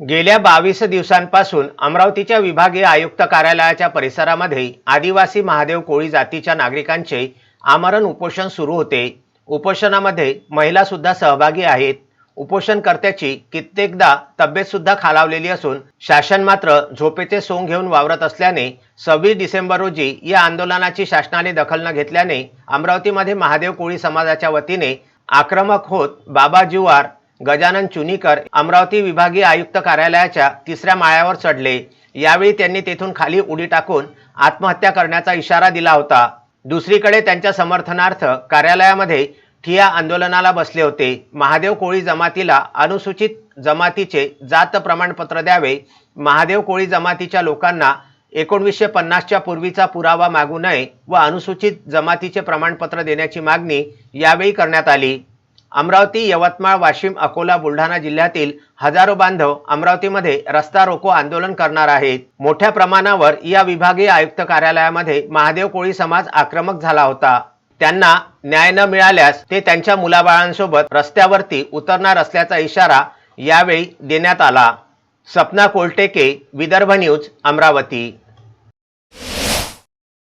गेल्या बावीस दिवसांपासून अमरावतीच्या विभागीय आयुक्त कार्यालयाच्या परिसरामध्ये आदिवासी महादेव कोळी जातीच्या नागरिकांचे आमरण उपोषण सुरू होते. उपोषणामध्ये महिलासुद्धा सहभागी आहेत. उपोषणकर्त्याची कित्येकदा तब्येतसुद्धा खालावलेली असून शासन मात्र झोपेचे सोंग घेऊन वावरत असल्याने सव्वीस डिसेंबर रोजी या आंदोलनाची शासनाने दखल न घेतल्याने अमरावतीमध्ये महादेव कोळी समाजाच्या वतीने आक्रमक होत बाबा जुवार गजानन चुनीकर अमरावती विभागीय आयुक्त कार्यालयाच्या तिसऱ्या माळ्यावर चढले. यावेळी त्यांनी तेथून खाली उडी टाकून आत्महत्या करण्याचा इशारा दिला होता. दुसरीकडे त्यांच्या समर्थनार्थ कार्यालयामध्ये ठिया आंदोलनाला बसले होते. महादेव कोळी जमातीला अनुसूचित जमातीचे जात प्रमाणपत्र द्यावे. महादेव कोळी जमातीच्या लोकांना एकोणवीसशे पन्नासच्या पूर्वीचा पुरावा मागू नये व अनुसूचित जमातीचे प्रमाणपत्र देण्याची मागणी यावेळी करण्यात आली. अमरावती यवतमाळ वाशिम अकोला बुलढाणा जिल्ह्यातील हजारो बांधव अमरावतीमध्ये रस्ता रोको आंदोलन करणार आहेत. मोठ्या प्रमाणावर या विभागीय आयुक्त कार्यालयामध्ये महादेव कोळी समाज आक्रमक झाला होता. त्यांना न्याय न मिळाल्यास ते त्यांच्या मुलाबाळांसोबत रस्त्यावरती उतरणार असल्याचा इशारा यावेळी देण्यात आला. सपना कोलटेके विदर्भ न्यूज अमरावती.